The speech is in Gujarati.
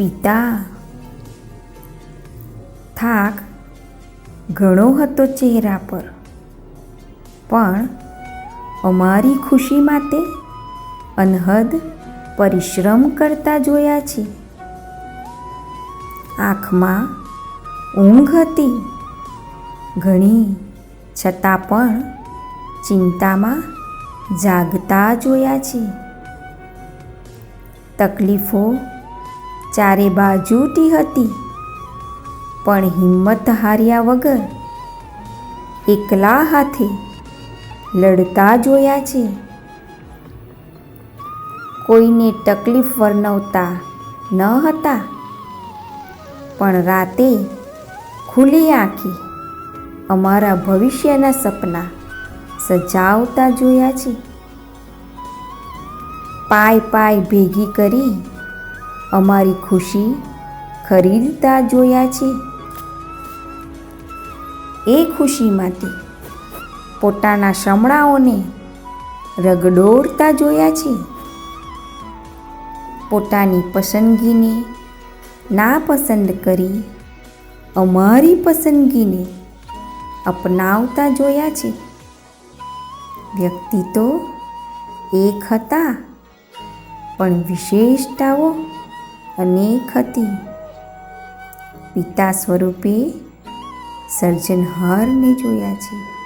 પિતા. થાક ઘણો હતો ચહેરા પર, પણ અમારી ખુશી માટે અનહદ પરિશ્રમ કરતા જોયા છે. આંખમાં ઊંઘ હતી, ઘણી છતાં પણ ચિંતામાં જાગતા જોયા છે. તકલીફો ચારે બાજુથી હતી. પણ હિંમત હાર્યા વગર એકલા હાથે લડતા જોયા છે. કોઈને તકલીફ વર્ણવતા ન હતા. પણ રાતે ખુલ્લી આંખે અમારા ભવિષ્યના સપના સજાવતા જોયા છે. પાય પાય ભેગી કરી અમારી ખુશી ખરીદતા જોયા છે. એ ખુશીમાંથી પોતાના શમણાઓને રગડોળતા જોયા છે. પોતાની પસંદગીને નાપસંદ કરી અમારી પસંદગીને અપનાવતા જોયા છે. વ્યક્તિ તો એક હતા, પણ વિશેષતાઓ અનેક હતી. પિતા સ્વરૂપે સર્જનહારને જોયા છે.